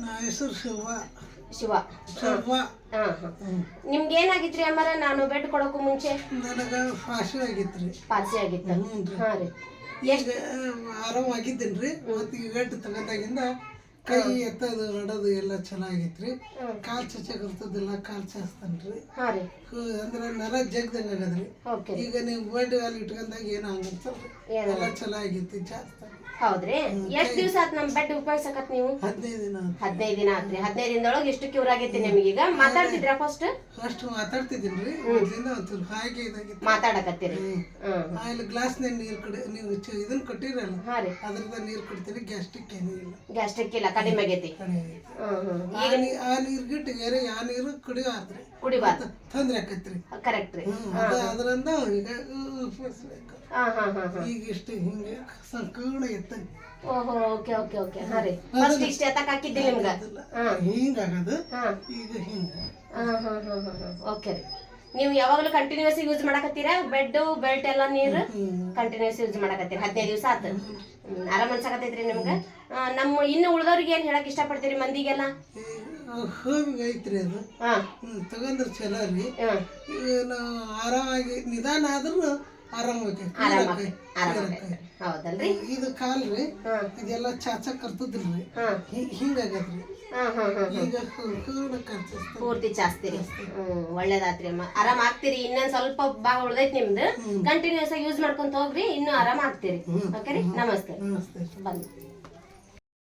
ನಾ ಹೆಸರು ಶಿವ. ಹಾ ಹಾ. ನಿಮ್ಗೆ ಏನಾಗಿತ್ರಿ ಅಮ್ಮರ? ನಾನು ಬೆಡ್ ಕೊಡೋಕು ಮುಂಚೆ? ನನಗೆ ಆಗಿತ್ರಿ. ಪಾಲ್ಸಿ ಆಗಿತ್ತು? ಹ್ಞೂ ರೀ. ಹಾ ರೀ. ಈಗ ಆರಾಮಾಗಿದ್ದೇನ್ರಿ. ಬೆಡ್ ಮತ್ತು ಈಗ ಗಂಟು ತಗೊಂಡಾಗಿಂದ ಕೈ ಎತ್ತದು ಆಡೋದು ಎಲ್ಲ ಚೆನ್ನಾಗಿತ್ರಿ. ಕಾಲ್ ಕಾಲು ಚಚಗಿರ್ತದೆಲ್ಲ ಕಾಲ್ ಚಾಚ್ತಾನ್ರಿ. ಹಾ ರೀ. ಅಂದ್ರೆ ನರ ಜಗ್ದಂಗೆ ಆಗದ್ರಿ. ಈಗ ನೀವು ಬೆಡ್ ಅಲ್ಲಿ ಇಟ್ಕೊಂಡಾಗ ಏನೋ ಹಂಗನ್ಸಲ್ರಿ ಎಲ್ಲ ಚೆನ್ನಾಗಿತ್ತು ಜಾಸ್ತಿ ಹೌದ್ರಿ. ಎಷ್ಟ್ ದಿವಸ ಆತ್ ನಮ್ ಬೆಡ್ ಉಪಯೋಗಿಸಕತ್ ನೀವು? ಹದಿನೈದು ದಿನ. ಹದಿನೈದು ದಿನ ಆತ್ರಿ. ಹದಿನೈದು ದಿನದೊಳಗೆ ಎಷ್ಟು ಕ್ಯೂರ್ ಆಗೈತಿ ನಿಮಗೀಗ? ಮಾತಾಡ್ತಿದ್ರ ಫಸ್ಟ್ ಫಸ್ಟ್ ಮಾತಾಡ್ತಿದ್ದೀನಿ ಮೊದ್ಲಿಂದ ಒಂಚೂರು ಹಾಗೆ ಇದಾಗಿತ್ತು. ಮಾತಾಡಕತ್ತೀರಿ. ಆಮೇಲೆ ಗ್ಲಾಸ್ನಾಗ ನೀರು ಕಡೆ ನೀವು ಇದನ್ನ ಕೊಟ್ಟಿರಲ್ಲ. ಅದ್ರದ ನೀರು ಕೊಡ್ತೀನಿ ಗ್ಯಾಸ್ಟ್ರಿಕ್ ಏನೂ ಇಲ್ಲ. ಗ್ಯಾಸ್ಟ್ರಿಕ್ ಇಲ್ಲ. ಕಡಿಮೆ ಆಗೈತಿ. ಆ ನೀ- ಆ ನೀರು ಗಿಟ್ಟು ಬೇರೆ ಯಾವ ನೀರು ಕುಡಿಬಾರ್ದ್ರಿ ಕುಡಿಬಾರ್ದು. ತೊಂದ್ರೆ ಆಕತ್ರಿ. ಕರೆಕ್ಟ್ ರೀ. ಹ್ಮ್ ಅದ ಅದರಿಂದ ಈಗ ಉಪಯೋಗಿಸ್ಬೇಕು. ಹಾ ಹಾ ಹಾ ಹಾ. ಈಗ ಇಷ್ಟು ಹಿಂಗೆ ಸಂಕೀರ್ಣ ಎತ್ತ ಓಹೋ ಓಕೆ ಓಕೆ ಓಕೆ. ಹಾ ರೀ. ಫಸ್ಟ್ ಇಷ್ಟ ಎತ್ತಕ್ ಹಾಕಿದ್ದೆ ನಿಮ್ಗ. ಹಾ. ಹಿಂಗಾಗದು. ಹಾ. ಈಗ ಹಿಂಗ. ಹಾ ಹಾ ಹಾ. ಓಕೆ ರೀ. ನೀವು ಯಾವಾಗಲೂ ಕಂಟಿನ್ಯೂಸ್ ಯೂಸ್ ಮಾಡಕತ್ತೀರಾ? ಬೆಡ್ ಬೆಲ್ಟ್ ಎಲ್ಲ ನೀರು ಕಂಟಿನ್ಯೂಸ್ ಯೂಸ್ ಮಾಡಕತ್ತೀರಿ? ಹದಿನೈದು ದಿವಸ ಆತು. ಆರಾಮ್ ಅನ್ಸಕತ್ತೈತ್ರಿ ನಿಮ್ಗೆ? ನಮ್ಮ ಇನ್ನು ಉಳ್ದವ್ರಿಗೆ ಏನ್ ಹೇಳಕ್ ಇಷ್ಟಪಡ್ತೀರಿ ಮಂದಿಗೆಲ್ಲ? ಐತ್ರಿ ಅದು. ತಗೊಂಡ್ರೆ ಚಲೋ ರೀ. ನಾವು ಆರಾಮಾಗಿ ನಿಧಾನ ಆದ್ರೂ ಆರಾಮಾಗಿ ಆರಾಮ ಹೌದಲ್ರಿ? ಇದು ಕಾಲ್ರಿ. ಇದೆಲ್ಲ ಚಾಚಕ್ ಕರ್ತದ್ರಿ. ಹಿಂಗಾಗತ್ರಿ ಹಿಂಗಾಗದ್ರಿ. ಪೂರ್ತಿ ಚಾಸ್ತಿರಿ ಹ್ಮ್ ಒಳ್ಳೇದಾತ್ರಿ ಅಮ್ಮ. ಆರಾಮ್ ಆಗ್ತೀರಿ? ಇನ್ನೊಂದ್ ಸ್ವಲ್ಪ ಭಾಗ ಉಳ್ದೈತಿ ನಿಮ್ದು. ಕಂಟಿನ್ಯೂಸ್ ಆಗಿ ಯೂಸ್ ಮಾಡ್ಕೊಂತ ಹೋಗ್ರಿ. ಇನ್ನು ಆರಾಮ್ ಆಗ್ತೀರಿ. ಓಕೆ ರೀ? ನಮಸ್ತೆ. ಬನ್ನಿ.